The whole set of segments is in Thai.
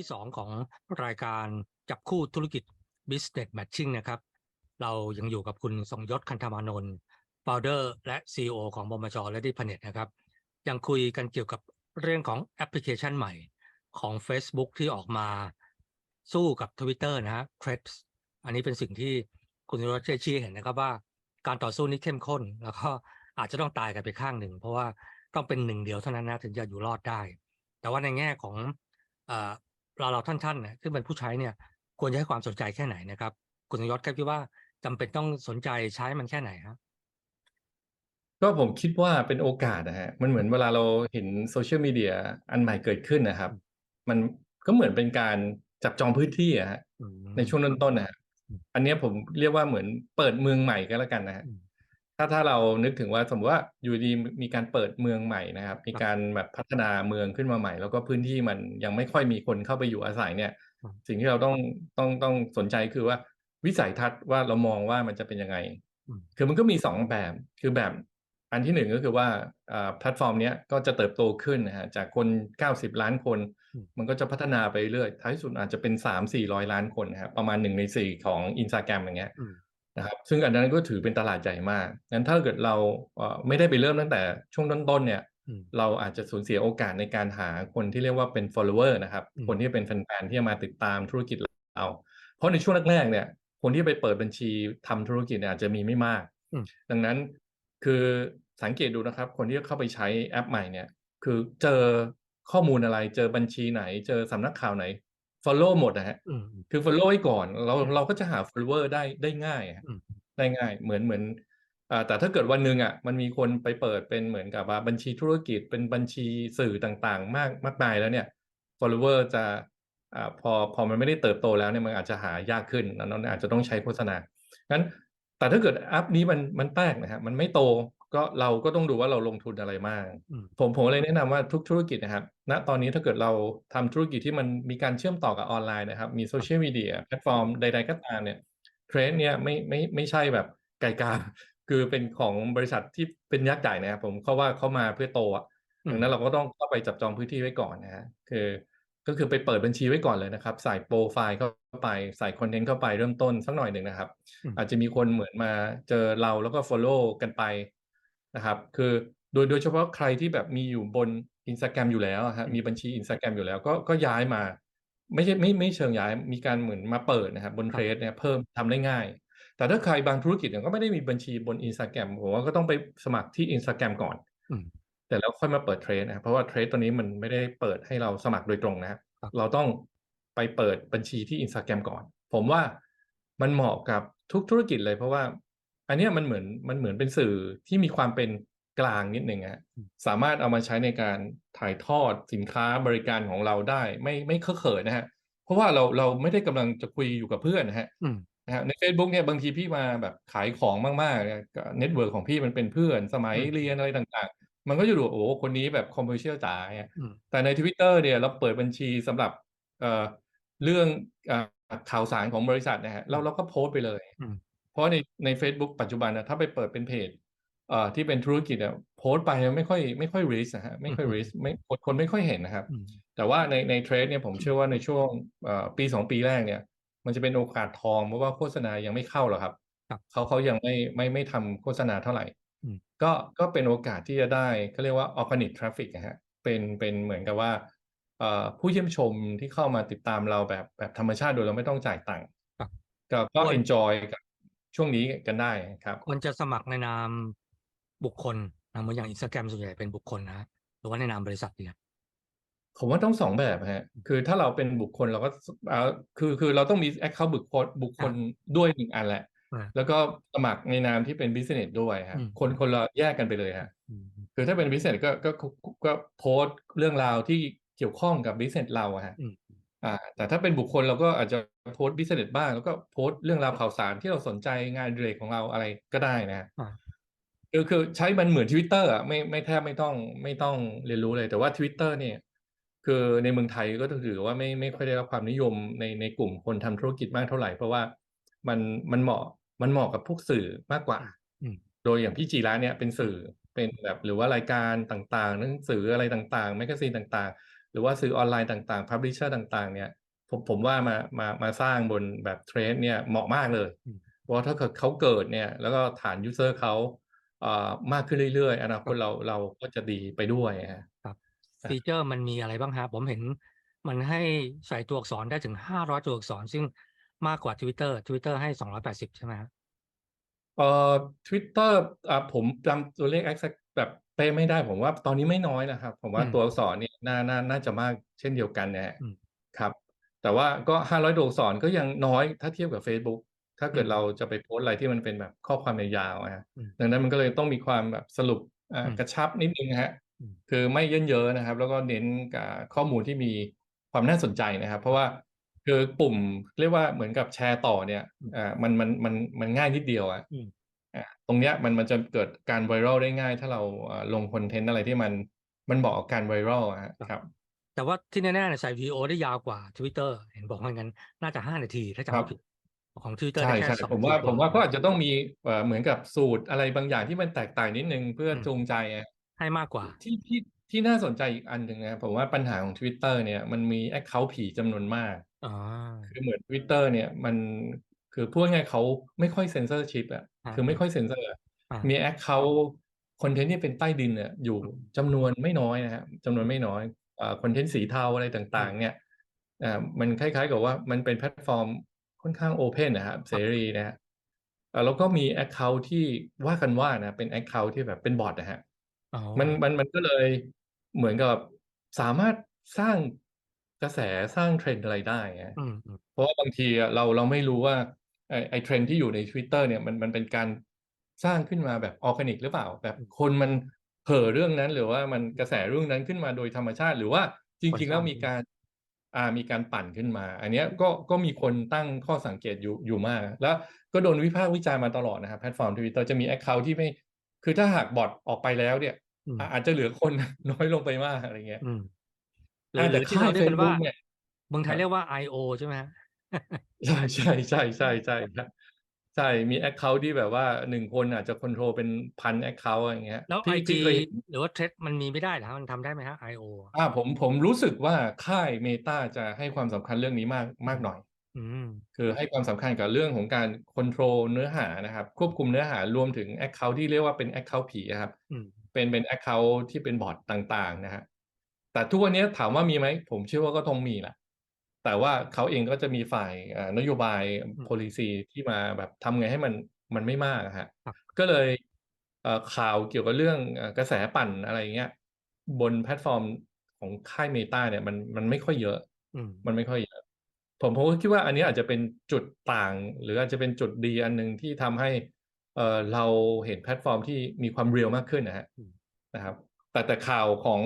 ที่ 2 ของรายการจับคู่ธุรกิจ Business Matching นะครับ เรายังอยู่กับคุณทรงยศคันธมานนท์ Founder และ CEO ของบมจ Ready Planet นะครับ ยังคุยกันเกี่ยวกับเรื่องของแอปพลิเคชันใหม่ของ Facebook ที่ออกมาสู้กับ Twitter นะฮะ Threads อันนี้เป็นสิ่งที่คุณรสเชชี้เห็นนะครับว่าการต่อสู้นี้เข้มข้น แล้วก็อาจจะต้องตายกันไปข้างหนึ่ง เพราะว่าต้องเป็นหนึ่งเดียวเท่านั้นนะถึงจะอยู่รอดได้ แต่ว่าในแง่ของ เอ่อเราเราท่านๆเนี่ยซึ่งเป็นผู้ใช้เนี่ยควรจะให้ความสนใจแค่ไหนนะครับคุณยศครับคิดว่าจำเป็นต้องสนใจใช้มันแค่ไหนครับก็ผมคิดว่าเป็นโอกาสนะฮะมันเหมือนเวลาเราเห็นโซเชียลมีเดียอันใหม่เกิดขึ้นนะครับ มันก็เหมือนเป็นการจับจองพื้นที่อะฮะอืมในช่วงต้นๆนะฮะอืมอันเนี้ยผมเรียกว่าเหมือนเปิดเมืองใหม่ก็แล้วกันนะฮะอืม ถ้าถ้าเรานึกถึงว่าสมมติว่าอยู่ดีมีการเปิดเมืองใหม่นะครับ มีครับการแบบพัฒนาเมืองขึ้นมาใหม่ แล้วก็พื้นที่มันยังไม่ค่อยมีคนเข้าไปอยู่อาศัยเนี่ยครับสิ่งที่เราต้องต้องต้องสนใจคือว่าวิสัยทัศน์ว่าเรามองว่ามันจะเป็นยังไงอืมคือมันก็มีสองแบบ คือแบบอันที่หนึ่งก็คือว่าอ่าแพลตฟอร์มเนี้ยก็จะเติบโตขึ้นนะฮะจากคน 90 ล้านคนอืมมันก็จะพัฒนาไปเรื่อยท้ายสุดอาจจะเป็น 3 400 ล้านคนนะครับประมาณหนึ่งในสี่ของอินสตาแกรมอย่างเงี้ยอืม นะครับซึ่งอันนั้นก็ถือเป็นตลาดใหญ่มากงั้นถ้าเกิดเราเอ่อไม่ได้ไปเริ่มตั้งแต่ช่วงต้นๆเนี่ยอืมเราอาจจะสูญเสียโอกาสในการหาคนที่เรียกว่าเป็น follower นะครับอืมคนที่เป็นแฟนๆที่จะมาติดตามธุรกิจเรา เพราะในช่วงแรกๆเนี่ย คนที่ไปเปิดบัญชีทำธุรกิจเนี่ยอาจจะมีไม่มากอืมดังนั้นคือสังเกตดูนะครับ คนที่เข้าไปใช้แอปใหม่เนี่ย คือเจอข้อมูลอะไร เจอบัญชีไหน เจอสำนักข่าวไหน follow หมดนะฮะอืมคือ follow ไว้ก่อน เราอืมเราก็จะหา follower ได้ได้ง่ายอะอืมได้ง่าย เหมือนเหมือนอ่าแต่ถ้าเกิดวันหนึ่งอะมันมีคนไปเปิดเป็นเหมือนกับว่าบัญชีธุรกิจเป็นบัญชีสื่อต่างๆ มากมากมายแล้วเนี่ย follower จะอ่าพอพอมันไม่ได้เติบโตแล้วเนี่ยมันอาจจะหายากขึ้นแล้วนั้นอาจจะต้องใช้โฆษณางั้นแต่ถ้าเกิดแอปนี้มันมันแปลกนะฮะมันไม่โต ก็เราก็ต้องดูว่าเราลงทุนอะไรมากอืมผมผมเลยแนะนำว่าทุกธุรกิจนะครับณตอนนี้ถ้าเกิดเราทำธุรกิจที่มันมีการเชื่อมต่อกับออนไลน์นะครับ มีโซเชียลมีเดียแพลตฟอร์มใด ๆ ก็ตามเนี่ยเทรนด์เนี่ยไม่ไม่ไม่ใช่แบบไก่กาคือเป็นของบริษัทที่เป็นยักษ์ใหญ่นะครับผมเขาว่าเขามาเพื่อโตอะอืมดังนั้นเราก็ต้องเข้าไปจับจองพื้นที่ไว้ก่อนนะฮะคือก็คือไปเปิดบัญชีไว้ก่อนเลยนะครับ ใส่โปรไฟล์เข้าไปใส่คอนเทนต์เข้าไปเริ่มต้นสักหน่อยหนึ่งนะครับอืมอาจจะมีคนเหมือนมาเจอเราแล้วก็ follow กันไป นะครับ คือโดยโดยเฉพาะใครที่แบบมีอยู่บน Instagram อยู่แล้วอะฮะอืมมีบัญชี Instagram อยู่แล้วก็ก็ย้ายมา ไม่ใช่ไม่ไม่เชิงย้ายมีการเหมือนมาเปิดนะครับบนครับเทรดเนี่ยเพิ่มทำได้ง่าย แต่ถ้าใครบางธุรกิจเนี่ยก็ไม่ได้มีบัญชีบน Instagram ผมว่าก็ต้องไปสมัครที่ Instagram ก่อนอืมแต่แล้วค่อยมาเปิดเทรดนะครับเพราะว่าเทรดตัวนี้มันไม่ได้เปิดให้เราสมัครโดยตรงนะครับครับเราต้องไปเปิดบัญชีที่ Instagram ก่อน ผมว่ามันเหมาะกับทุกธุรกิจเลยเพราะว่า อันเนี้ยมันเหมือนมันเหมือนเป็นสื่อที่มีความเป็นกลางนิดหนึ่งอะสามารถเอามาใช้ในการถ่ายทอดสินค้าบริการของเราได้ ไม่ไม่เคอะเขินนะฮะ เพราะว่าเราเราไม่ได้กำลังจะคุยอยู่กับเพื่อนนะฮะอืมนะฮะใน Facebook เนี่ยบางทีพี่มาแบบขายของมากๆเนี่ยเน็ตเวิร์กของพี่มันเป็นเพื่อนสมัยอืมเรียนอะไรต่างๆ มันก็จะดูโอ้โหคนนี้แบบคอมเมอร์เชียลจ๋าเนี่ยอืมแต่ใน Twitter เนี่ยเราเปิดบัญชีสำหรับเอ่อเรื่องเอ่อข่าวสารของบริษัทนะฮะเราเราก็โพสต์ไปเลยอืมเพ ราะในใน Facebook ปัจจุบันนะถ้าไปเปิดเป็นเพจเอ่อที่เป็นธุรกิจเนี่ยโพสต์ไปไม่ค่อยไม่ค่อยรีสนะฮะไม่ค่อยรีสไม่คนคนไม่ค่อยเห็นนะครับอืมแต่ว่าในในเทรดเนี่ยผมเชื่อว่าในช่วงเอ่อปีสองปีแรกเนี่ย มันจะเป็นโอกาสทองเพราะว่าโฆษณายังไม่เข้าหรอกครับครับเขาเขายังไม่ไม่ไม่ทำโฆษณาเท่าไหร่อืมก็ก็เป็นโอกาสที่จะได้เขาเรียกว่า organic traffic นะฮะเป็นเป็นเหมือนกับว่าเอ่อผู้เยี่ยมชมที่เข้ามาติดตามเราแบบแบบธรรมชาติโดยเราไม่ต้องจ่ายตังค์ครับก็ก็ควร enjoy กับ ช่วงนี้กันได้ครับควรจะสมัครในนามบุคคลนะเหมือนอย่างอินสตาแกรมส่วนใหญ่เป็นบุคคลนะหรือว่าในนามบริษัทดีครับผมว่าต้องสองแบบฮะ คือถ้าเราเป็นบุคคลเราก็เอ่อคือคือเราต้องมี account บุคคลบุคคลด้วยหนึ่งอันแหละอ่าแล้วก็สมัครในนามที่เป็น business ด้วยฮะอืมคนคนละแยกกันไปเลยฮะอืมคือถ้าเป็น business ก็ก็ก็ก็โพสต์เรื่องราวที่เกี่ยวข้องกับ business เราอะฮะ อืมอ่าแต่ถ้าเป็นบุคคลเราก็อาจจะโพสต์ business บ้าง แล้วก็โพสต์เรื่องราวข่าวสารที่เราสนใจงานอดิเรกของเราอะไรก็ได้นะฮะอ่าคือคือใช้มันเหมือน Twitter อะไม่ไม่แทบไม่ต้องไม่ต้องเรียนรู้เลย แต่ว่า Twitter เนี่ย คือในเมืองไทยก็ต้องถือว่าไม่ไม่ค่อยได้รับความนิยมในในกลุ่มคนทำธุรกิจมากเท่าไหร่ เพราะว่ามันมันเหมาะมันเหมาะกับพวกสื่อมากกว่าอืมโดยอย่างพี่จีระเนี่ยเป็นสื่อเป็นแบบหรือว่ารายการต่างๆหนังสืออะไรต่างๆแมกกาซีนต่าง หรือว่าสื่อออนไลน์ต่างๆ Publisher ต่าง ๆ เนี่ยผมผมว่ามามามาสร้างบนแบบเทรดเนี่ยเหมาะมากเลยอืมเพราะว่าถ้าเกิดเขาเกิดเนี่ยแล้วก็ฐานยูเซอร์เขาเอ่อมากขึ้นเรื่อยๆอนาคตเราเราก็จะดีไปด้วยฮะครับครับฟีเจอร์มันมีอะไรบ้างฮะผมเห็นมันให้ใส่ตัวอักษรได้ถึงห้าร้อยตัวอักษร ซึ่งมากกว่า Twitter Twitter ให้สองร้อยแปดสิบใช่ไหมฮะเอ่อ Twitter อ่าผมจำตัวเลข exact แบบ เป๊ะไม่ได้ผมว่าตอนนี้ไม่น้อยนะครับ ผมว่าอืมตัวอักษรเนี่ยน่าน่าน่าจะมากเช่นเดียวกันนะฮะอืมครับ แต่ว่าก็500ตัวอักษรก็ยังน้อยถ้าเทียบกับ Facebook ถ้าเกิดอืมเราจะไปโพสต์อะไรที่มันเป็นแบบข้อความยาวๆอะฮะอืมดังนั้นมันก็เลยต้องมีความแบบสรุปอ่าอืมกระชับนิดนึงฮะอืมคือไม่เยินเยอะนะครับ แล้วก็เน้นกับข้อมูลที่มีความน่าสนใจนะครับ เพราะว่าคือปุ่มเรียกว่าเหมือนกับแชร์ต่อเนี่ยอ่ามันมันมันมันง่ายนิดเดียวอะอืมอะ ตรงเนี้ยมันมันจะเกิดการไวรัลได้ง่าย ถ้าเราเอ่อลงคอนเทนต์อะไรที่มันมันเหมาะกับการไวรัลอะฮะครับ แต่ว่าที่แน่ๆเนี่ยใส่วิดีโอได้ยาวกว่า Twitter เห็นบอกว่างั้นน่าจะห้านาทีถ้าจำครัไม่บผิดของ Twitter ใช่ได้แค่ใช่สองผมนาทีว่ากผมว่าว่าก็อาจจะต้องมีเอ่อเหมือนกับสูตรอะไรบางอย่างที่มันแตกต่างนิดนึงเพื่ออมจูงใจอะให้มากกว่าที่ที่ที่น่าสนใจอีกอันหนึ่งนะผมว่าปัญหาของ Twitter เนี่ยมันมี Account ผีจำนวนมากอ๋อคือเหมือน Twitter เนี่ยมันคือพูดง่ายๆเขาไม่ค่อยเซ็นเซอร์ชิปอะอ่า คือไม่ค่อยเซ็นเซอร์อะอ่ามี Account คอนเทนต์ที่เป็นใต้ดินเนี่ยอยู่อืมจำนวนไม่น้อยนะฮะจำนวนไม่น้อยเอ่อคอนเทนต์สีเทาอะไรต่างๆ เนี่ยอ่ามันคล้ายๆกับว่ามันเป็นแพลตฟอร์มค่อนข้างโอเพนนะครับเสรีนะฮะเอ่อแล้วก็มี Account ที่ว่ากันว่านะเป็น Account ที่แบบเป็นบอทนะฮะอ๋อมันมันมันก็เลยเหมือนกับสามารถสร้างกระแสสร้างเทรนด์อะไรได้ฮะอืมอืมเพราะว่าบางทีอะเราเราไม่รู้ว่า ไอไอเทรนด์ที่อยู่ใน Twitter เนี่ยมันมันเป็นการสร้างขึ้นมาแบบออร์แกนิกหรือเปล่า แบบคนมันเห่อเรื่องนั้นหรือว่ามันกระแสเรื่องนั้นขึ้นมาโดยธรรมชาติ หรือว่าจริง ๆ แล้วมีการอ่ามีการปั่นขึ้นมา อันเนี้ยก็ก็มีคนตั้งข้อสังเกตอยู่อยู่มาก แล้วก็โดนวิพากษ์วิจารณ์มาตลอดนะครับแพลตฟอร์ม Twitter จะมี Account ที่ไม่ คือถ้าหากบอทออกไปแล้วเนี่ยอืมอะอาจจะเหลือคนน้อยลงไปมากอะไรเงี้ยอืมหรืออ่าหแต่รือที่ค่าเรายเรียกกันว่า Facebook เนี่ยเมืองไทครัยบเรียกว่า I.O. ใช่ไหมฮะ ใช่ใช่ใช่ใช่ใช่ครับใช่มีแอคเคาท์ที่แบบว่าหนึ่งคนอาจจะคอนโทรลเป็นพันแอคเคาท์อย่างเงี้ยแล้วที่ IG ที่เคยเห็น หรือว่าเทรดมันมีไม่ได้เหรอฮะมันทำได้ไหมฮะ I.O. อ่าผมผมรู้สึกว่าค่ายเมตาจะให้ความสำคัญเรื่องนี้มากมากหน่อย อืม คือให้ความสำคัญกับเรื่องของการคอนโทรลเนื้อหานะครับ ควบคุมเนื้อหารวมถึงแอคเคาท์ที่เรียกว่าเป็นแอคเคาท์ผีอะครับอืม เป็นเป็นแอคเคาท์ที่เป็นบอทต่างๆนะฮะแต่ทุกวันนี้ถามว่ามีไหม ผมเชื่อว่าก็ต้องมีแหละ แต่ว่าเขาเองก็จะมีฝ่ายเอ่อนโยบาย policy ที่มาแบบทำไงให้มันมันไม่มากอะฮะครับก็เลยเอ่อข่าวเกี่ยวกับเรื่องเอ่อกระแสปั่นอะไรเงี้ย บนแพลตฟอร์มของค่ายเมตาเนี่ยมันมันไม่ค่อยเยอะอืมมันไม่ค่อยเยอะ ผมผมก็คิดว่าอันนี้อาจจะเป็นจุดต่าง หรืออาจจะเป็นจุดดีอันหนึ่งที่ทำให้เอ่อเราเห็นแพลตฟอร์มที่มีความเรียลมากขึ้นนะฮะอืมนะครับ แต่แต่ข่าวของ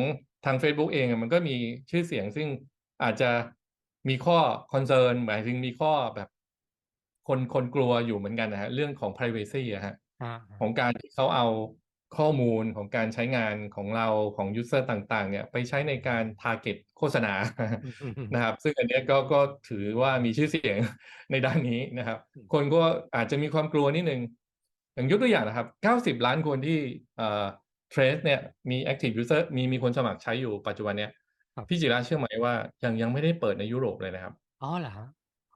ทาง Facebook เองอะมันก็มีชื่อเสียงซึ่งอาจจะ มีข้อคอนเซิร์นหมายถึงมีข้อแบบ คนคนกลัวอยู่เหมือนกันนะฮะเรื่องของ privacy อะฮะอ่าของการที่เขาเอาข้อมูลของการใช้งานของเราของยูเซอร์ต่างๆ เนี่ยไปใช้ในการ target โฆษณาอืมอืมอืมนะครับ ซึ่งอันเนี้ยก็ก็ถือว่ามีชื่อเสียงในด้านนี้นะครับอืมคนก็อาจจะมีความกลัวนิดนึง อย่างยกตัวอย่างนะครับ 90 ล้านคนที่เอ่อ Trace เนี่ยมี active user มีมีคนสมัครใช้อยู่ปัจจุบันเนี้ย ครับ พี่จิราเชื่อไหมว่า ยัง ยังไม่ได้เปิดในยุโรปเลยนะครับ อ๋อ เหรอฮะ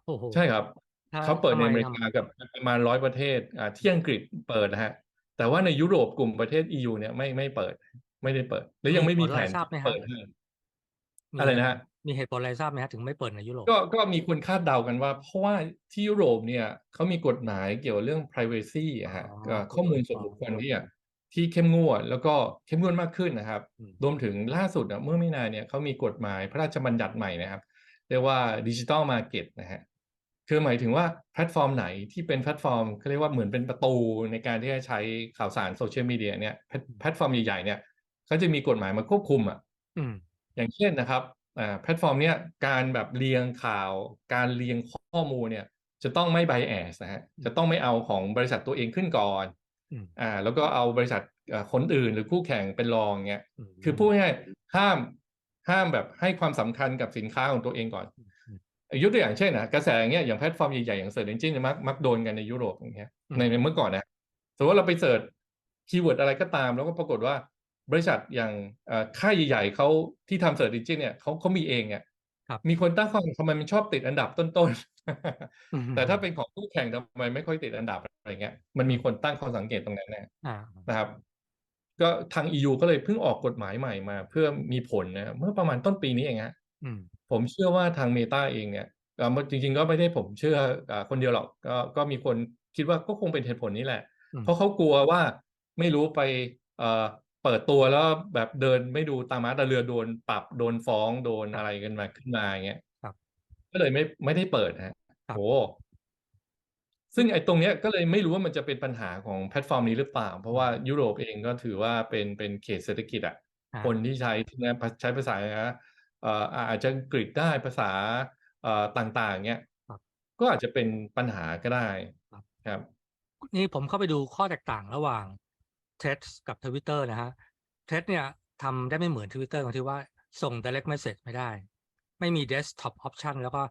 โอ้โหใช่ครับ ถ้า เขาเปิดในทำไม อเมริทำไมกากับประมาณร้อยประเทศ อ่า ที่อังกฤษเปิดนะฮะแต่ว่าในยุโรปกลุ่มประเทศ EU เนี่ย ไม่ ไม่เปิด ไม่ได้เปิด และยังไม่มีแผนเหตุผลอะไรทราบไหมฮะเปิดให้มีอะไรนะฮะมีเหตุผลอะไรทราบไหมฮะถึงไม่เปิดในยุโรป ก็ ก็มีคนคาดเดากันว่า เพราะว่าที่ยุโรปเนี่ย เขามีกฎหมายเกี่ยวกับเรื่อง privacy อะฮะอ๋อก็ข้อมูลส่วนบุคคล ที่อะ ที่เข้มงวดแล้วก็เข้มงวดมากขึ้นนะครับอืมรวมถึงล่าสุดอะเมื่อไม่นานเนี่ยเขามีกฎหมายพระราชบัญญัติใหม่นะครับ เรียกว่าดิจิ t a ลมาร์เก็ตนะฮะคือหมายถึงว่าแพลตฟอร์มไหนที่เป็นแพลตฟอร์มเขาเรียกว่าเหมือนเป็นประตูในการที่จะใช้ข่าวสารโซเชียลมีเดียเนี่ยแพลตแพลตฟอร์มใหญ่ๆเนี่ยเขาจะมีกฎหมายมาควบคุมอะอืมอย่างเช่นนะครับอ่าแพลตฟอร์มเนี้ยการแบบเรียงข่าว การเรียงข้อมูลเนี่ยจะต้องไม่ bias นะฮะจะต้องไม่เอาของบริษัทตัวเองขึ้นก่อน อืมอ่า แล้วก็เอาบริษัทอ่าคนอื่นหรือคู่แข่งเป็นรองเงี้ยมคือพูดง่ายๆห้ามห้ามแบบให้ความสำคัญกับสินค้าของตัวเองก่อนอืมยกตัวอย่างเช่นนะกระแสอย่างเงี้ยอย่างแพลตฟอร์มใหญ่ๆอย่าง Search Engine เนี่ยมักมักโดนกันในยุโรปอย่างเงี้ยอืมในในเมื่อก่อนนะสมมติว่าเราไปเสิร์ชคีย์เวิร์ดอะไรก็ตาม แล้วก็ปรากฏว่าบริษัทอย่างเอ่อค่ายใหญ่ๆเขาที่ทำ Search Engine เนี่ยเขาเขามีเองเนี่ยครับมีคนตั้งข้อสังเกตทำไมมันชอบติดอันดับต้นๆอืม แต่ถ้าเป็นของคู่แข่งทำไมไม่ค่อยติดอันดับอะไรเงี้ย มันมีคนตั้งข้อสังเกตตรงนั้นนะอ่านะครับ ก็ทาง EU ก็เลยเพิ่งออกกฎหมายใหม่มา เพื่อมีผลนะเมื่อประมาณต้นปีนี้เองฮะอืมผมเชื่อว่าทาง Meta เองเนี่ยเอ่อจริง ๆ ก็ไม่ได้ผมเชื่ออ่าคนเดียวหรอกก็ก็มีคนคิดว่าก็คงเป็นเหตุผลนี้แหละอืมเพราะเขากลัวว่าไม่รู้ไปเอ่อเปิดตัวแล้วแบบเดินไม่ดูตามมาตาเรือโดนปรับโดนฟ้องโดนอะไรกันมาขึ้นมาอย่างเงี้ยครับก็ เลยไม่ไม่ได้เปิดฮะครับโอ้ซึ่งไอ้ตรงเนี้ยก็เลยไม่รู้ว่ามันจะเป็นปัญหาของแพลตฟอร์มนี้หรือเปล่า เพราะว่ายุโรปเองก็ถือว่าเป็นเป็นเขตเศรษฐกิจอะอ่าคนที่ใช้ใช้ภาษาเอ่ออาจจะอังกฤษได้ภาษาเอ่อต่างๆเงี้ยครับก็อาจจะเป็นปัญหาก็ได้ครับครับ นี่ผมเข้าไปดูข้อแตกต่างระหว่าง t h r e a d กับ Twitter นะฮะ t h r e a d เนี่ยทำได้ไม่เหมือน Twitter ตรงที่ว่าส่ง direct message ไม่ได้ ไม่มี desktop option แล้วก็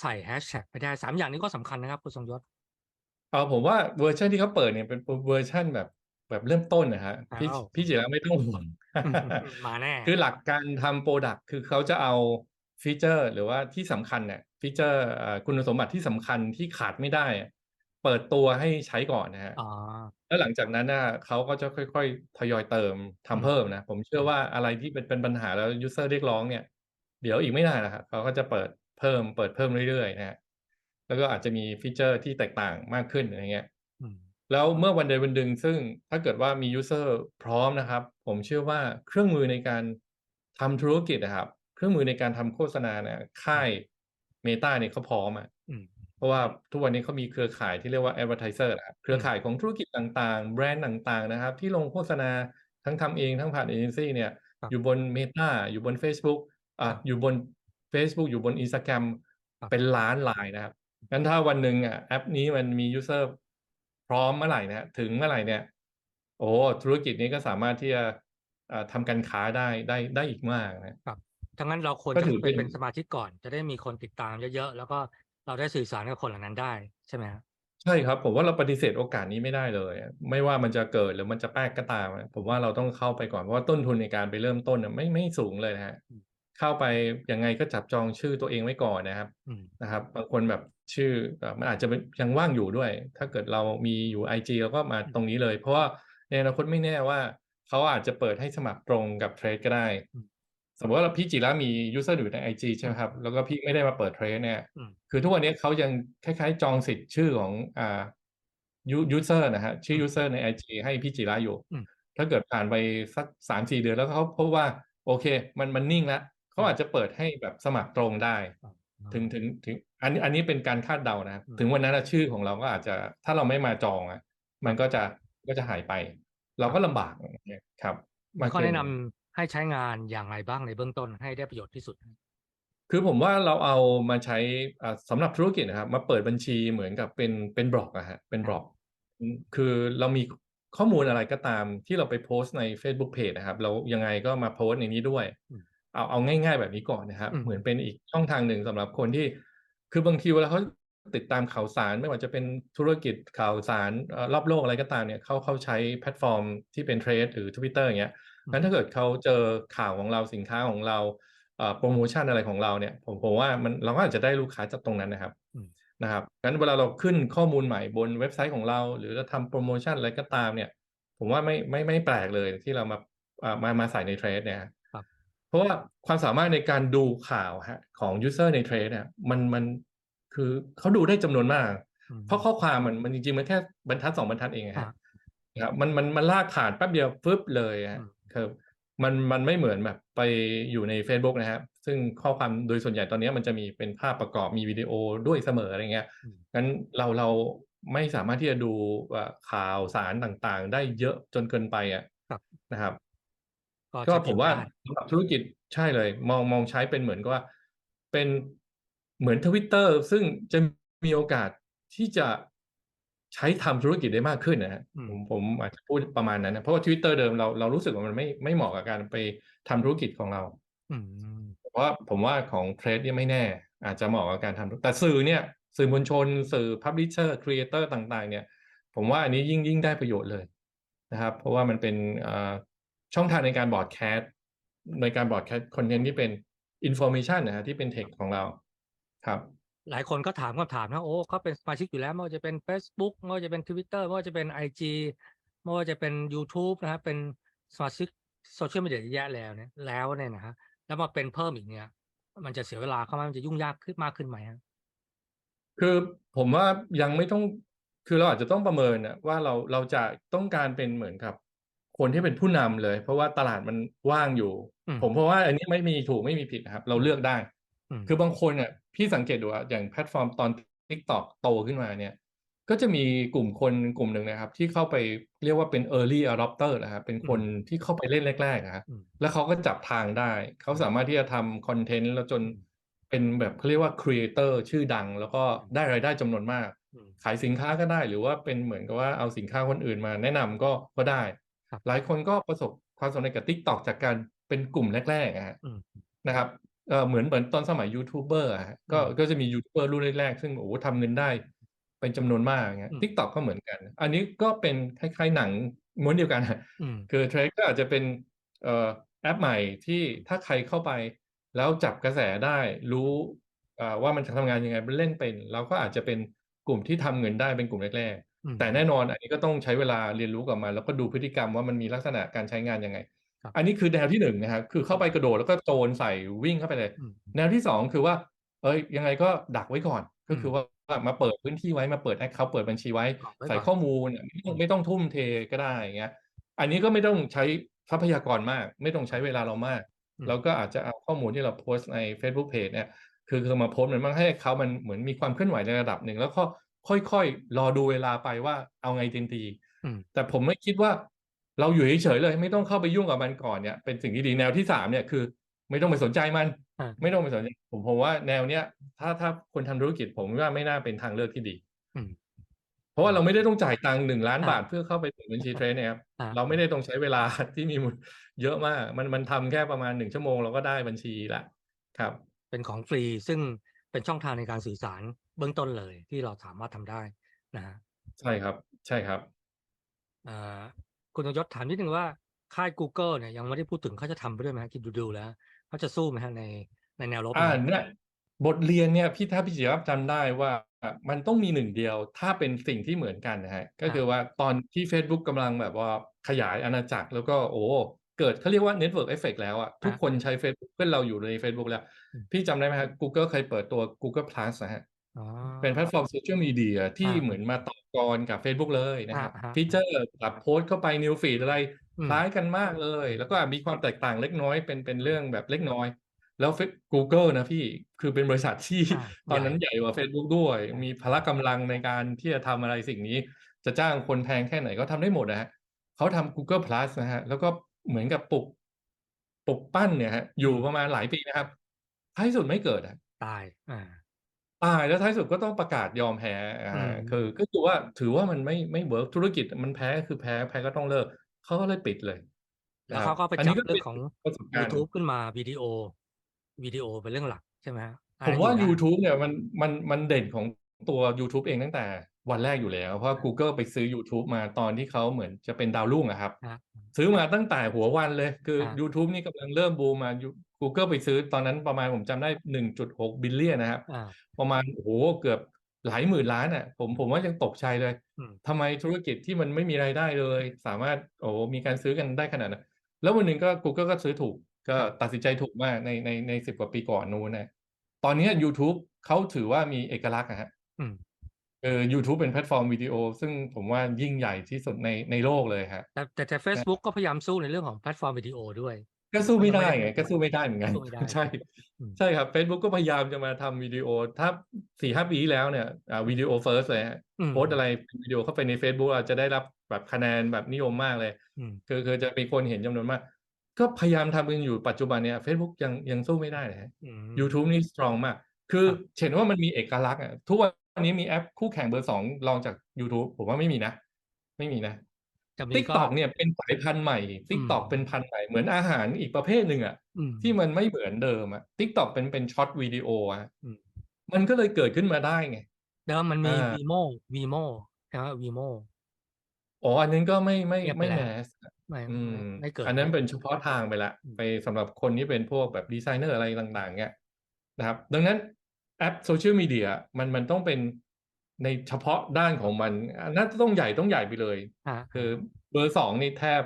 ใส่ hashtag ไม่ได้สามอย่างนี้ก็สำคัญนะครับคุณทรงยศ เอาผมว่าเวอร์ชันที่เขาเปิดเนี่ยเป็นเวอร์ชันแบบแบบเริ่มต้นนะฮะพี่อ้าว พี่จิระไม่ต้องห่วง มาแน่ คือหลักการทำโปรดักต์คือเขาจะเอาฟีเจอร์ หรือว่าที่สำคัญเนี่ยฟีเจอร์เอ่อคุณสมบัติที่สำคัญที่ขาดไม่ได้อะเปิดตัวให้ใช้ก่อนนะฮะ อ๋อ แล้วหลังจากนั้นน่ะเขาก็จะค่อยๆ ทยอยเติมทำเพิ่มนะ ผมเชื่อว่าอะไรที่เป็นเป็นปัญหาแล้วยูเซอร์เรียกร้องเนี่ย เดี๋ยวอีกไม่นานนะครับเขาก็จะเปิดเพิ่มเปิดเพิ่มเรื่อยๆนะฮะแล้วก็อาจจะมีฟีเจอร์ที่แตกต่างมากขึ้นอะไรเงี้ยอืมแล้วเมื่อวันใดวันหนึ่งซึ่งถ้าเกิดว่ามียูเซอร์พร้อมนะครับ ผมเชื่อว่าเครื่องมือในการทำธุรกิจนะครับ เครื่องมือในการทำโฆษณาเนี่ยค่ายเมตาเนี่ยเขาพร้อมอะอืมเพราะว่าทุกวันนี้เขามีเครือข่ายที่เรียกว่า advertiser นะครับเครือข่ายของธุรกิจต่างๆ แบรนด์ต่างๆนะครับ ที่ลงโฆษณาทั้งทำเองทั้งผ่านเอเจนซี่เนี่ยครับอยู่บน Meta อยู่บน Facebook อะครับอยู่บน Facebook อยู่บน Instagram ครับเป็นล้านลายนะครับงั้นถ้าวันหนึ่งอะแอปนี้มันมี user พร้อมเมื่อไหร่นะถึงเมื่อไหร่เนี่ย โอ้ธุรกิจนี้ก็สามารถที่จะอ่าทำการค้าได้ได้ได้อีกมากนะทั้งนั้นเราควรก็จะถือไปเป็นเป็นสมาชิกก่อน จะได้มีคนติดตามเยอะๆ แล้วก็เราได้สื่อสารกับคนเหล่านั้นได้ใช่ไหมฮะใช่ครับ ผมว่าเราปฏิเสธโอกาสนี้ไม่ได้เลยอะไม่ว่ามันจะเกิดหรือมันจะแป๊กก็ตามอะผมว่าเราต้องเข้าไปก่อนเพราะว่าต้นทุนในการไปเริ่มต้นน่ะไม่ไม่สูงเลยนะฮะอืม เข้าไปยังไงก็จับจองชื่อตัวเองไว้ก่อนนะครับอืมนะครับ บางคนแบบชื่อเอ่อมันอาจจะเป็นยังว่างอยู่ด้วย ถ้าเกิดเรามีอยู่ IG เราก็มาตรงนี้เลย เพราะว่าในอนาคตไม่แน่ว่าเขาอาจจะเปิดให้สมัครตรงกับเทรดก็ได้อืมสมมติว่าเราพี่จิระมียูเซอร์อยู่ใน IG ใช่ไหมครับ แล้วก็พี่ไม่ได้มาเปิดเทรดเนี่ยอืมคือทุกวันนี้เขายังคล้ายๆ จองสิทธิ์ชื่อของอ่ายูเซอร์นะฮะชื่อยูเซอร์ใน IG ให้พี่จิระอยู่อืมถ้าเกิดผ่านไปสักสามสี่เดือนแล้วเขาพบว่า โอเค มันมันนิ่งแล้ว เขาอาจจะเปิดให้แบบสมัครตรงได้อ๋อถึงถึงถึง อันนี้อันนี้เป็นการคาดเดานะครับอืมถึงวันนั้นน่ะชื่อของเราก็อาจจะถ้าเราไม่มาจองอะ มันก็จะก็จะหายไป เราก็ลำบากเนี่ยครับมีข้อขึ้แนะนำให้ใช้งานอย่างไรบ้างในเบื้องต้นให้ได้ประโยชน์ที่สุด คือผมว่าเราเอามาใช้อ่าสำหรับธุรกิจนะครับ มาเปิดบัญชีเหมือนกับเป็นเป็นบล็อกอะฮะเป็นบล็อกอืมคือเรามีข้อมูลอะไรก็ตามที่เราไปโพสต์ใน Facebook Page นะครับ เรายังไงก็มาโพสต์ในนี้ด้วยอืม เอาเอาง่าย ๆ แบบนี้ก่อนนะครับอืมเหมือนเป็นอีกช่องทางหนึ่งสำหรับคนที่ คือบางทีเวลาเขาติดตามข่าวสารไม่ว่าจะเป็นธุรกิจข่าวสารเอ่อรอบโลกอะไรก็ตามเนี่ยเขาเขาใช้แพลตฟอร์มที่เป็นเทรดหรือ Twitter อย่างเงี้ยงั้นถ้าเกิดเขาเจอข่าวของเราสินค้าของเราเอ่อโปรโมชั่นอะไรของเราเนี่ยผมผมว่ามันเราก็อาจจะได้ลูกค้าจากตรงนั้นนะครับอืมนะครับงั้นเวลาเราขึ้นข้อมูลใหม่บนเว็บไซต์ของเรา หรือเราทำโปรโมชั่นอะไรก็ตามเนี่ย ผมว่าไม่ไม่ไม่แปลกเลยที่เรามาอ่ามามาใส่ในเทรดเนี่ยครับ เพราะว่าความสามารถในการดูข่าวฮะของยูเซอร์ในเทรดเนี่ยมันมันคือเขาดูได้จำนวนมากอืมเพราะข้อความมันมันจริงๆ มันแค่บรรทัดสองบรรทัดเองอะอ่าฮะนะครับมันมันมันลากผ่านแป๊บเดียวฟึบเลยฮะอืมคือมันมันไม่เหมือนแบบไปอยู่ใน Facebook นะครับซึ่งข้อความโดยส่วนใหญ่ตอนนี้มันจะมีเป็นภาพประกอบมีวิดีโอด้วยเสมออะไรเงี้ยอืมงั้นเราเราไม่สามารถที่จะดูว่าข่าวสารต่างๆ ได้เยอะจนเกินไปอะครับนะครับ ก็ก็ใช้ผมว่าได้สำหรับธุรกิจใช่เลย มองมองใช้เป็นเหมือนกับว่า เป็นเหมือนทวิตเตอร์ซึ่งจะมีโอกาสที่จะใช้ทำธุรกิจได้มากขึ้นนะฮะอืมผมผมอาจจะพูดประมาณนั้นนะเพราะว่าทวิตเตอร์เดิมเราเรารู้สึกว่ามันไม่ไม่เหมาะกับการไปทำธุรกิจของเราอืมเพราะว่าผมว่าของเทรดเนี่ยไม่แน่ อาจจะเหมาะกับการทำแต่สื่อเนี่ย สื่อมวลชน สื่อพับลิเชอร์ครีเอเตอร์ต่าง ๆ เนี่ย ผมว่าอันนี้ยิ่งยิ่งได้ประโยชน์เลยนะครับ เพราะว่ามันเป็นเอ่อ ช่องทางในการบอดแคสต์ในการบอดแคสต์คอนเทนต์ที่เป็นอินโฟ a t ชันนะฮะที่เป็นเทคของเราครับ หลายคนก็ถามคำถามนะโอ้เขาเป็นสมาชิกอยู่แล้วไม่ว่าจะเป็น Facebook ไม่ว่าจะเป็น Twitter ไม่ว่าจะเป็น IG ไม่ว่าจะเป็น YouTube นะครับเป็นสมาชิกโซเชียลมีเดียเยอะแยะแล้วเนี่ยแล้วเนี่ยนะฮะแล้วมาเป็นเพิ่มอีกเนี่ย มันจะเสียเวลาเข้ามามันจะยุ่งยากขึ้นมากขึ้นไหมฮะคือผมว่ายังไม่ต้องคือเราอาจจะต้องประเมินนะว่าเราเราจะต้องการเป็นเหมือนกับ คนที่เป็นผู้นำเลย เพราะว่าตลาดมันว่างอยู่อืมผมเพราะว่า อันนี้ไม่มีถูกไม่มีผิดนะครับ เราเลือกได้อืมคือบางคนเนี่ยพี่สังเกตดูว่าอย่างแพลตฟอร์มตอน TikTok โตขึ้นมาเนี่ย ก็จะมีกลุ่มคนกลุ่มหนึ่งนะครับ ที่เข้าไปเรียกว่าเป็น early adopter นะครับเป็นคนที่เข้าไปเล่นแรกๆนะฮะอืมแล้วเขาก็จับทางได้ เขาสามารถที่จะทำคอนเทนต์แล้วจนเป็นแบบเขาเรียกว่าครีเอเตอร์ชื่อดัง แล้วก็ได้รายได้จำนวนมากอืมขายสินค้าก็ได้หรือว่าเป็นเหมือนกับว่าเอาสินค้าคนอื่นมาแนะนำก็ก็ได้ครับ หลายคนก็ประสบความสำเร็จกับ TikTok จากการเป็นกลุ่มแรกๆอะฮะอืมนะครับเออเหมือนเหมือนตอนสมัยยูทูบเบอร์อะฮะก็อืมก็จะมียูทูบเบอร์รุ่นแรกๆ ซึ่งโอ้โหทำเงินได้เป็นจำนวนมากเงี้ยอืมทิกตอกก็เหมือนกัน อันนี้ก็เป็นคล้ายๆหนังม้วนเดียวกันอะอืมคือเทรดก็อาจจะเป็นเอ่อแอปใหม่ที่ถ้าใครเข้าไป แล้วจับกระแสได้รู้เอ่อว่ามันจะทำงานยังไงเล่นเป็น เราก็อาจจะเป็นกลุ่มที่ทำเงินได้เป็นกลุ่มแรกอืมๆ แต่แน่นอนอันนี้ก็ต้องใช้เวลาเรียนรู้กับมันแล้วก็ดูพฤติกรรมว่ามันมีลักษณะการใช้งานยังไงครับอันนี้คือแนวที่หนึ่งนะครับคือเข้าไปกระโดดแล้วก็โจรใส่วิ่งเข้าไปเลยอืมแนวที่สองคือว่า เอ้ยยังไงก็ดักไว้ก่อน ก็อืมคือว่ามาเปิดพื้นที่ไว้มาเปิดแอคเคาท์เปิดบัญชีไว้กรอกไว้ใส่ก่อนข้อมูลเนี่ยไม่ต้องไม่ต้องทุ่มเทก็ได้อย่างเงี้ย อันนี้ก็ไม่ต้องใช้ทรัพยากรมาก ไม่ต้องใช้เวลาเรามากอืมเราก็อาจจะเอาข้อมูลที่เราโพสต์ใน Facebook Page เนี่ยคือคือมาโพสต์มันบ้างให้เขามันเหมือนมีความเคลื่อนไหวในระดับหนึ่งแล้วก็ ค่อยๆ รอดูเวลาไปว่าเอาไงเต็มทีอืมแต่ผมไม่คิดว่าเราอยู่เฉยๆเลย ไม่ต้องเข้าไปยุ่งกับมันก่อนเนี่ยเป็นสิ่งที่ดีแนวที่สามเนี่ยคือ ไม่ต้องไปสนใจมันอ่าไม่ต้องไปสนใจผมผมว่าแนวเนี้ยถ้าถ้าคนทำธุรกิจผมว่าไม่น่าเป็นทางเลือกที่ดีอืมเพราะว่าเราไม่ได้ต้องจ่ายตังค์หนึ่งล้านอ่าบาทเพื่อเข้าไปเปิดบัญชีเทรดนะครับอ่าเราไม่ได้ต้องใช้เวลาที่มีมูลเยอะมาก มันมันทำแค่ประมาณหนึ่งชั่วโมงเราก็ได้บัญชีละครับ เป็นของฟรีซึ่งเป็นช่องทางในการสื่อสาร เบื้องต้นเลยที่เราสามารถทำได้นะฮะใช่ครับ ใช่ครับอ่าคุณยศถามนิดนึงว่าค่าย Google เนี่ยยังไม่ได้พูดถึงเขาจะทำไปด้วยไหมฮะคิดดูดูแล้วเขาจะสู้ไหมฮะในในแนวรบอ่านี้เนี่ยบทเรียนเนี่ยพี่ถ้าพี่เจียบจำได้ว่ามันต้องมีหนึ่งเดียว ถ้าเป็นสิ่งที่เหมือนกันนะฮะก็คือว่าตอนที่ Facebook กำลังแบบว่าขยายอาณาจักรแล้วก็โอ้เกิดเขาเรียกว่า Network Effect แล้วอะทุกคนใช้ Facebook เพื่อนเราอยู่ใน Facebook แล้ว พี่จำได้ไหมฮะ Google เคยเปิดตัว Google Plus นะฮะอ๋อ เป็นแพลตฟอร์มโซเชียลมีเดียที่อ่าเหมือนมาต่อกรกับ Facebook เลยนะครับอ่าฮะฟีเจอร์แบบโพสต์เข้าไปนิวฟีดอะไรอืมคล้ายกันมากเลย แล้วก็มีความแตกต่างเล็กน้อยเป็นเป็นเรื่องแบบเล็กน้อย แล้ว Fe- Google นะพี่คือเป็นบริษัทที่อ่าตอนนั้นใหญ่ใหญ่กว่า Facebook ด้วยอ่ามีมีพละกำลังในการที่จะทำอะไรสิ่งนี้ จะจ้างคนแพงแค่ไหนก็ทำได้หมดนะฮะเขาทำ Google Plus นะฮะแล้วก็เหมือนกับปลุกปลุกปั้นเนี่ยฮะอยู่ประมาณหลายปีนะครับท้ายสุดไม่เกิดอะตายอ่า ตายแล้วท้ายสุดก็ต้องประกาศยอมแพ้อ่าอืม คือก็คือว่าถือว่ามันไม่ไม่เวิร์กธุรกิจมันแพ้คือแพ้แพ้ก็ต้องเลิกเขาก็เลยปิดเลยแล้วนะครับเขาก็ไปอันจันี้บก็เรื่เป็อนงของ ประสบการณ์ YouTube ขึ้นมาวิดีโอวิดีโอเป็นเรื่องหลักใช่ไหมฮะอันผมนั้นว่า อยู่ได้ YouTube เนี่ยมันมันมันเด่นของ ตัว YouTube เองตั้งแต่วันแรกอยู่แล้ว เพราะว่า Google ไปซื้อ YouTube มาตอนที่เขาเหมือนจะเป็นดาวรุ่งอะครับฮะซื้อมาตั้งแต่หัววันเลยคืออ่า YouTube นี่กำลังเริ่มบูมมา You- Google ไปซื้อตอนนั้นประมาณผมจำได้1.6บิลเลียนนะครับอ่าประมาณโอ้โหเกือบหลายหมื่นล้านอะ ผมผมว่ายังตกใจเลยอืมทำไมธุรกิจที่มันไม่มีรายได้เลย สามารถโอ้โหมีการซื้อกันได้ขนาดนั้นแล้ววันหนึ่งก็ Google ก็ซื้อถูก ก็ตัดสินใจถูกมากในในในสิบกว่าปีก่อนนู้นนะตอนนี้ YouTube เขาถือว่ามีเอกลักษณ์อะฮะ อืมเออ YouTube เป็นแพลตฟอร์มวิดีโอ ซึ่งผมว่ายิ่งใหญ่ที่สุดในในโลกเลยฮะแต่แต่แต่ Facebook ก็พยายามสู้ในเรื่องของแพลตฟอร์มวิดีโอด้วย ก็สู้ไม่ได้มันไม่ไงได้ก็สู้ไม่ได้เหมือนกัน สู้ไม่ได้ใช่ อืม ใช่ครับ Facebook ก็พยายามจะมาทำวิดีโอ ถ้าสี่ห้าปีที่แล้วเนี่ยอ่าวิดีโอเฟิร์สเลยฮะอืมโพสต์อะไรเป็นวิดีโอเข้าไปใน Facebook อาจจะได้รับแบบคะแนนแบบนิยมมากเลย อืมคือคือจะมีคนเห็นจำนวนมาก ก็พยายามทำกันอยู่ปัจจุบันเนี่ย Facebook ยังยังสู้ไม่ได้เลยฮะ อืม YouTube นี่ strong มาก คือครับ เห็นว่ามันมีเอกลักษณ์อะทุกวัน นี้มีแอปคู่แข่งเบอร์สองรองจาก YouTube ผมว่าไม่มีนะ ไม่มีนะจะมีติ๊กก็ตอกเนี่ยเป็นสายพันธุ์ใหม่ติ๊กตอกอืมเป็นพันธุ์ใหม่เหมือนอาหารอีกประเภทหนึ่งอะอืมที่มันไม่เหมือนเดิมอะติ๊กตอกเป็นเป็นช็อตวิดีโออะอืมมันก็เลยเกิดขึ้นมาได้ไงเดิมมันมีอ่าวีโมวีโมใช่ไหมวีโมอ๋ออันนั้นก็ไม่ไม่เงียบไปไม่แล้วแมสไม่อืไม่มไม่เกิดอันนั้นไม่เป็นเฉพาะทางไปละอืมไปสำหรับคนที่เป็นพวกแบบดีไซเนอร์อะไรต่าง ๆ เนี่ยนะครับ ดังนั้น แอปโซเชียลมีเดียมันมันต้องเป็นในเฉพาะด้านของมันอันนั้นต้องใหญ่ต้องใหญ่ไปเลยฮะคือเบอร์สองนี่แทบ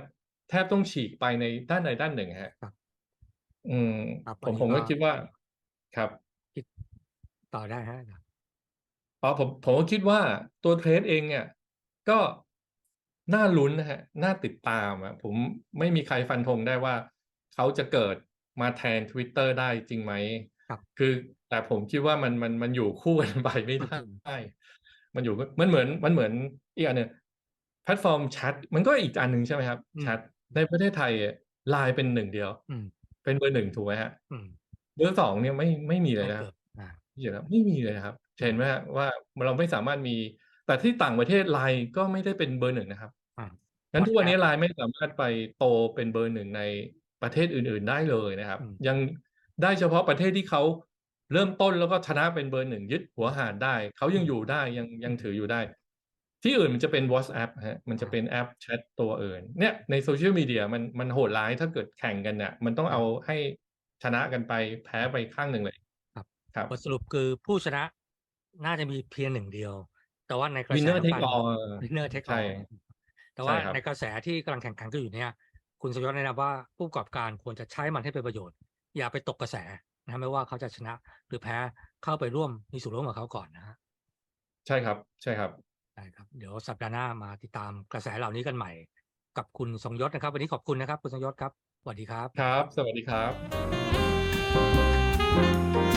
แทบต้องฉีกไปในด้านใดด้านหนึ่งฮะครับอืมครับผมอันนี้ผมก็ก็คิดว่า ครับต่อได้ฮะอ๋อผมผมก็คิดว่าตัวเทรดเองเนี่ยก็น่าลุ้นนะฮะ น่าติดตามอะ ผมไม่มีใครฟันธงได้ว่า เขาจะเกิดมาแทน Twitter ได้จริงไหม ครับ คือแต่ผมคิดว่ามันมันมันอยู่คู่กันไปไม่ได้มันอยู่มันเหมือนมันเหมือนอีกอันหนึ่งแพลตฟอร์มแชทมันก็อีกอันหนึ่งใช่ไหมครับอืมแชทในประเทศไทยไลน์เป็นหนึ่งเดียวอืมเป็นเบอร์หนึ่งถูกไหมฮะอืมเบอร์สองเนี่ยไม่ไม่มีเลยไม่นะเกิดอ่าเห็นแล้วไม่มีเลยนะครับเห็นไหมฮะว่าเราไม่สามารถมี แต่ที่ต่างประเทศไลน์ก็ไม่ได้เป็นเบอร์หนึ่งนะครับอ่างั้นทุกวันนี้ WhatsApp ไลน์ไม่สามารถไปโตเป็นเบอร์หนึ่งในประเทศอื่น ๆ ได้เลยนะครับอืมยัง ได้เฉพาะประเทศที่เขาเริ่มต้นแล้วก็ชนะเป็นเบอร์หนึ่งยึดหัวหาดได้ เขายังอยู่ได้ยังยังถืออยู่ได้ ที่อื่นมันจะเป็น WhatsApp ฮะมันจะเป็นแอปแชทตัวอื่นเนี่ยในโซเชียลมีเดียมันมันโหดร้ายถ้าเกิดแข่งกันเนี่ยมันต้องเอาให้ชนะกันไปแพ้ไปข้างหนึ่งเลย ครับครับบทสรุปคือผู้ชนะน่าจะมีเพียงหนึ่งเดียว แต่ว่าในกระแส winner เดียว take กัน all winner take ใช่ all แต่ว่าใช่ครับในกระแสที่กำลังแข่งขันกันอยู่เนี่ย คุณสมยศแนะนำว่าผู้ประกอบการควรจะใช้มันให้เป็นประโยชน์ อย่าไปตกกระแสนะฮะไม่ว่าเขาจะชนะหรือแพ้เข้าไปร่วมมีส่วนร่วมกับเขาก่อนนะฮะใช่ครับใช่ครับได้ครับ เดี๋ยวสัปดาห์หน้ามาติดตามกระแสเหล่านี้กันใหม่ กับคุณทรงยศนะครับ วันนี้ขอบคุณนะครับ คุณทรงยศครับสวัสดีครับ ครับ สวัสดีครับ